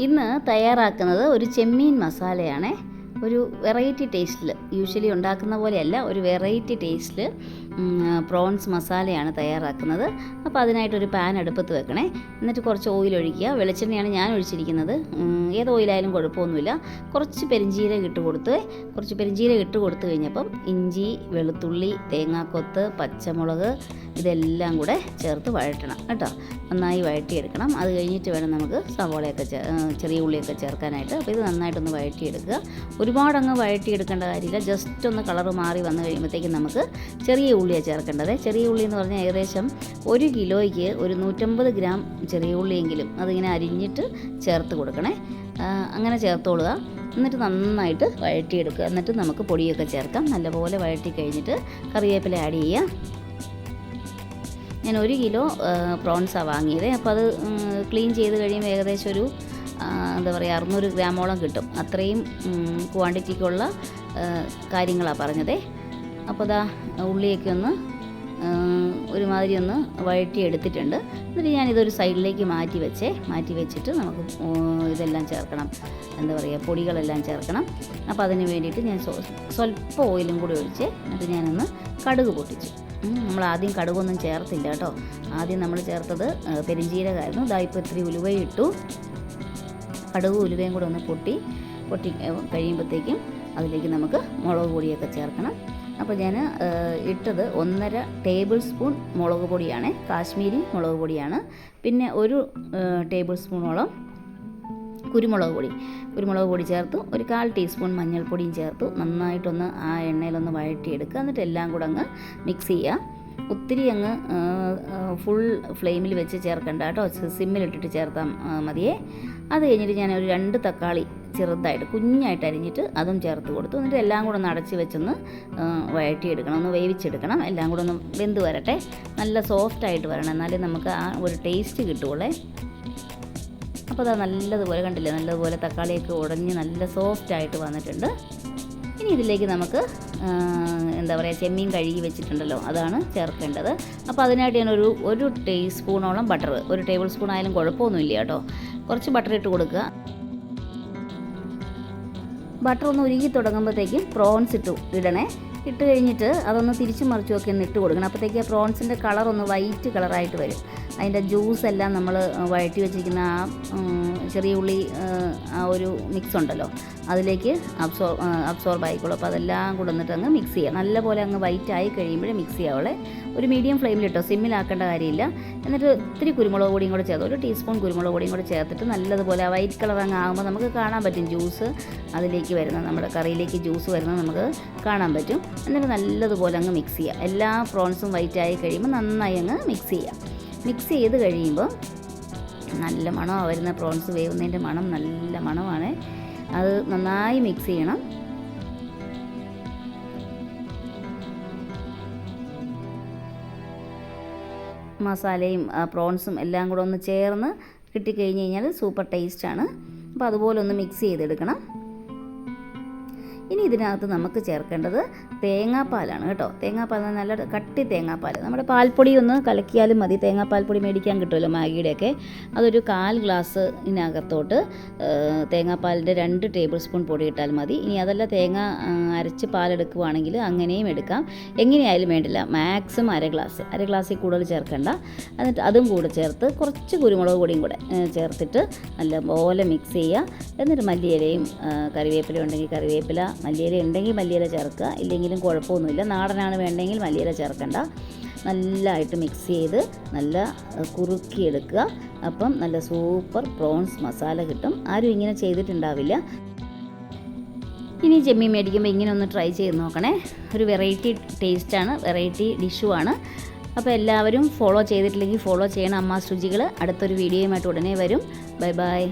ഇന്ന് തയ്യാറാക്കുന്നത് ഒരു ചെമ്മീൻ മസാലയാണ്. ഒരു വെറൈറ്റി ടേസ്റ്റിൽ യൂഷ്വലി ഉണ്ടാക്കുന്ന പോലെയല്ല ഒരു വെറൈറ്റി ടേസ്റ്റിൽ പ്രോൺസ് മസാലയാണ് തയ്യാറാക്കുന്നത്. അപ്പോൾ അതിനായിട്ടൊരു പാൻ അടുപ്പത്ത് വെക്കണേ. എന്നിട്ട് കുറച്ച് ഓയിൽ ഒഴിക്കുക. വെളിച്ചെണ്ണയാണ് ഞാൻ ഒഴിച്ചിരിക്കുന്നത്. ഏത് ഓയിലായാലും കുഴപ്പമൊന്നുമില്ല. കുറച്ച് പെരിഞ്ചീരക ഇട്ട് കൊടുത്ത് കുറച്ച് പെരിഞ്ചീരക ഇട്ട് കൊടുത്തു കഴിഞ്ഞപ്പം ഇഞ്ചി വെളുത്തുള്ളി തേങ്ങാക്കൊത്ത് പച്ചമുളക് ഇതെല്ലാം കൂടെ ചേർത്ത് വഴറ്റണം കേട്ടോ. നന്നായി വഴറ്റിയെടുക്കണം. അത് കഴിഞ്ഞിട്ട് വേണം നമുക്ക് സവോളയൊക്കെ ചെറിയ ഉള്ളിയൊക്കെ ചേർക്കാനായിട്ട്. അപ്പോൾ ഇത് നന്നായിട്ടൊന്ന് വഴറ്റിയെടുക്കുക. ഒരുപാടങ്ങ് വഴറ്റിയെടുക്കേണ്ട കാര്യമില്ല. ജസ്റ്റ് ഒന്ന് കളറ് മാറി വന്നു കഴിയുമ്പോഴത്തേക്കും നമുക്ക് ചെറിയ ഉള്ളിയാണ് ചേർക്കേണ്ടത്. ചെറിയ ഉള്ളി എന്ന് പറഞ്ഞാൽ ഏകദേശം ഒരു കിലോയ്ക്ക് ഒരു നൂറ്റമ്പത് ഗ്രാം ചെറിയ ഉള്ളിയെങ്കിലും അതിങ്ങനെ അരിഞ്ഞിട്ട് ചേർത്ത് കൊടുക്കണേ. അങ്ങനെ ചേർത്തോളുക. എന്നിട്ട് നന്നായിട്ട് വഴറ്റിയെടുക്കുക. എന്നിട്ട് നമുക്ക് പൊടിയൊക്കെ ചേർക്കാം. നല്ലപോലെ വഴറ്റി കഴിഞ്ഞിട്ട് കറിവേപ്പില ആഡ് ചെയ്യുക. ഞാൻ ഒരു കിലോ പ്രോൺസാണ് വാങ്ങിയത്. അപ്പോൾ അത് ക്ലീൻ ചെയ്ത് കഴിയുമ്പോൾ ഏകദേശം ഒരു എന്താ പറയുക അറുന്നൂറ് ഗ്രാമോളം കിട്ടും. അത്രയും ക്വാണ്ടിറ്റിക്കുള്ള കാര്യങ്ങളാണ് പറഞ്ഞതേ. അപ്പോൾ ദാ ഉള്ളിയൊക്കെ ഒന്ന് ഒരുമാതിരി ഒന്ന് വഴറ്റി എടുത്തിട്ടുണ്ട് എന്നിട്ട് ഞാനിതൊരു സൈഡിലേക്ക് മാറ്റി വെച്ചേ. മാറ്റി വെച്ചിട്ട് നമുക്ക് ഇതെല്ലാം ചേർക്കണം. എന്താ പറയുക പൊടികളെല്ലാം ചേർക്കണം. അപ്പോൾ അതിന് വേണ്ടിയിട്ട് ഞാൻ സ്വ- സ്വല്പം ഓയിലും കൂടി ഒഴിച്ച് എന്നിട്ട് ഞാനൊന്ന് കടുക് പൊട്ടിച്ചു. നമ്മൾ ആദ്യം കടുകൊന്നും ചേർത്തില്ല കേട്ടോ. ആദ്യം നമ്മൾ ചേർത്തത് പെരിഞ്ചീരകമായിരുന്നു. ഇതാ ഇപ്പോൾ ഇത്തിരി ഉലുവയും ഇട്ടു കടുകും ഉലുവയും കൂടെ ഒന്ന് പൊട്ടി പൊട്ടി കഴിയുമ്പോഴത്തേക്കും അതിലേക്ക് നമുക്ക് മുളക് പൊടിയൊക്കെ ചേർക്കണം. അപ്പോൾ ഞാൻ ഇട്ടത് ഒന്നര ടേബിൾ സ്പൂൺ മുളക് പൊടിയാണ്. കാശ്മീരി മുളക് പൊടിയാണ്. പിന്നെ ഒരു ടേബിൾ സ്പൂണോളം കുരുമുളക് പൊടി. കുരുമുളക് പൊടി ചേർത്തു. ഒരു കാൽ ടീസ്പൂൺ മഞ്ഞൾപ്പൊടിയും ചേർത്തു. നന്നായിട്ടൊന്ന് ആ എണ്ണയിലൊന്ന് വഴറ്റിയെടുക്കുക. എന്നിട്ട് എല്ലാം കൂടെ അങ്ങ് മിക്സ് ചെയ്യുക. ഒത്തിരി അങ്ങ് ഫുൾ ഫ്ലെയിമിൽ വെച്ച് ചേർക്കണ്ട കേട്ടോ. സിമ്മിലിട്ടിട്ട് ചേർത്താൽ മതിയേ. അത് കഴിഞ്ഞിട്ട് ഞാൻ ഒരു രണ്ട് തക്കാളി ചെറുതായിട്ട് കുഞ്ഞായിട്ട് അരിഞ്ഞിട്ട് അതും ചേർത്ത് കൊടുത്തു. എന്നിട്ട് എല്ലാം കൂടെ ഒന്ന് അടച്ച് വെച്ചൊന്ന് വഴറ്റിയെടുക്കണം. ഒന്ന് വേവിച്ചെടുക്കണം. എല്ലാം കൂടെ ഒന്ന് വെന്ത് വരട്ടെ. നല്ല സോഫ്റ്റായിട്ട് വരണം. എന്നാലേ നമുക്ക് ആ ഒരു ടേസ്റ്റ് കിട്ടുള്ളേ അപ്പോൾ അത് നല്ലതുപോലെ കണ്ടില്ലേ? നല്ലതുപോലെ തക്കാളിയൊക്കെ ഉടഞ്ഞ് നല്ല സോഫ്റ്റായിട്ട് വന്നിട്ടുണ്ട്. ഇനി ഇതിലേക്ക് നമുക്ക് എന്താ പറയുക ചെമ്മീൻ കഴുകി വെച്ചിട്ടുണ്ടല്ലോ. അതാണ് ചേർക്കേണ്ടത്. അപ്പോൾ അതിനായിട്ട് ഒരു ഒരു ടീസ്പൂണോളം ബട്ടർ ഒരു ടേബിൾ സ്പൂൺ ആയാലും കുഴപ്പമൊന്നുമില്ല കേട്ടോ. കുറച്ച് ബട്ടർ ഇട്ട് കൊടുക്കുക. ബട്ടർ ഒന്ന് ഉരുകി തുടങ്ങുമ്പോഴത്തേക്കും പ്രോൺസ് ഇട്ടു ഇടണേ. ഇട്ട് കഴിഞ്ഞിട്ട് അതൊന്ന് തിരിച്ചു നോക്കി ഒന്ന് ഇട്ട് കൊടുക്കണം. അപ്പോഴത്തേക്ക് പ്രോൺസിന്റെ കളർ ഒന്ന് വൈറ്റ് കളറായിട്ട് വരും. അതിന്റെ ജ്യൂസ് എല്ലാം നമ്മൾ വഴറ്റി വെച്ചിരിക്കുന്ന ആ ചെറിയ ഉള്ളി ആ, ഒരു മിക്സ് ഉണ്ടല്ലോ. അതിലേക്ക് അബ്സോർ അബ്സോർബ് ആയിക്കോളും. അപ്പോൾ അതെല്ലാം കൂടെ എന്നിട്ട് അങ്ങ് മിക്സ് ചെയ്യുക നല്ലപോലെ അങ്ങ് വൈറ്റ് ആയി കഴിയുമ്പോഴേ മിക്സ് ചെയ്യാവുള്ളേ. ഒരു മീഡിയം ഫ്ലെയിമിലിട്ടോ സിമ്മിലാക്കേണ്ട കാര്യമില്ല. എന്നിട്ട് ഇത്തിരി കുരുമുളക് പൊടിയും കൂടെ ചേർത്ത് ഒരു ടീസ്പൂൺ കുരുമുളക് പൊടിയും കൂടെ ചേർത്തിട്ട് നല്ലതുപോലെ ആ വൈറ്റ് കളർ അങ്ങ് ആകുമ്പോൾ നമുക്ക് കാണാൻ പറ്റും ജ്യൂസ് അതിലേക്ക് വരുന്ന നമ്മുടെ കറിയിലേക്ക് ജ്യൂസ് വരുന്നത് നമുക്ക് കാണാൻ പറ്റും. എന്നിട്ട് നല്ലതുപോലെ അങ്ങ് മിക്സ് ചെയ്യുക എല്ലാ പ്രോൺസും വൈറ്റ് ആയി കഴിയുമ്പോൾ നന്നായി അങ്ങ് മിക്സ് ചെയ്യുക മിക്സ് ചെയ്ത് കഴിയുമ്പോൾ നല്ല മണമാണ് വരുന്ന പ്രോൺസ് വേവുന്നതിന്റെ മണം നല്ല മണമാണ്. അത് നന്നായി മിക്സ് ചെയ്യണം. മസാലയും പ്രോൺസും എല്ലാം കൂടെ ഒന്ന് ചേർന്ന് കിട്ടിക്കഴിഞ്ഞ് കഴിഞ്ഞാൽ സൂപ്പർ ടേസ്റ്റാണ് അപ്പോൾ അതുപോലെ ഒന്ന് മിക്സ് ചെയ്തെടുക്കണം. ഇനി ഇതിനകത്ത് നമുക്ക് ചേർക്കേണ്ടത് തേങ്ങാപ്പാലാണ് കേട്ടോ. തേങ്ങാപ്പാൽ നല്ല കട്ടി തേങ്ങാപ്പാൽ. നമ്മുടെ പാൽപ്പൊടി ഒന്ന് കലക്കിയാലും മതി. തേങ്ങാപ്പാൽപ്പൊടി മേടിക്കാൻ കിട്ടുമല്ലോ മാഗിയുടെയൊക്കെ അതൊരു കാൽ ഗ്ലാസ് ഇതിനകത്തോട്ട് തേങ്ങാപ്പാലിന്റെ രണ്ട് ടേബിൾ സ്പൂൺ പൊടി ഇട്ടാൽ മതി. ഇനി അതല്ല തേങ്ങ അരച്ച് പാലെടുക്കുവാണെങ്കിൽ അങ്ങനെയും എടുക്കാം. എങ്ങനെയായാലും വേണ്ടില്ല. മാക്സിമം അര ഗ്ലാസ്. അര ഗ്ലാസ്സിൽ കൂടുതൽ ചേർക്കണ്ട. എന്നിട്ട് അതും കൂടെ ചേർത്ത് കുറച്ച് കുരുമുളക് പൊടിയും കൂടെ ചേർത്തിട്ട് നല്ല പോലെ മിക്സ് ചെയ്യുക. എന്നിട്ട് മല്ലിയിലയും കറിവേപ്പില ഉണ്ടെങ്കിൽ കറിവേപ്പില മല്ലിയില ഉണ്ടെങ്കിൽ മല്ലിയില ചേർക്കുക. ഇല്ലെങ്കിലും കുഴപ്പമൊന്നുമില്ല. നാടനാണ് വേണ്ടെങ്കിൽ മല്ലിയില ചേർക്കണ്ട. നല്ലതായിട്ട് മിക്സ് ചെയ്ത് നല്ല കുറുക്കി കുറുക്കിയെടുക്കുക. അപ്പം നല്ല സൂപ്പർ പ്രോൺസ് മസാല കിട്ടും. ആരും ഇങ്ങനെ ചെയ്തിട്ടുണ്ടാവില്ല. ഇനി ചെമ്മീൻ മേടിക്കുമ്പോൾ ഇങ്ങനെ ഒന്ന് ട്രൈ ചെയ്ത് നോക്കണേ. ഒരു വെറൈറ്റി ടേസ്റ്റാണ് വെറൈറ്റി ഡിഷുമാണ് അപ്പോൾ എല്ലാവരും ഫോളോ ചെയ്തിട്ടില്ലെങ്കിൽ ഫോളോ ചെയ്യണം. അമ്മ രുചികൾ അടുത്തൊരു വീഡിയോയുമായിട്ട് ഉടനെ വരും. Bye bye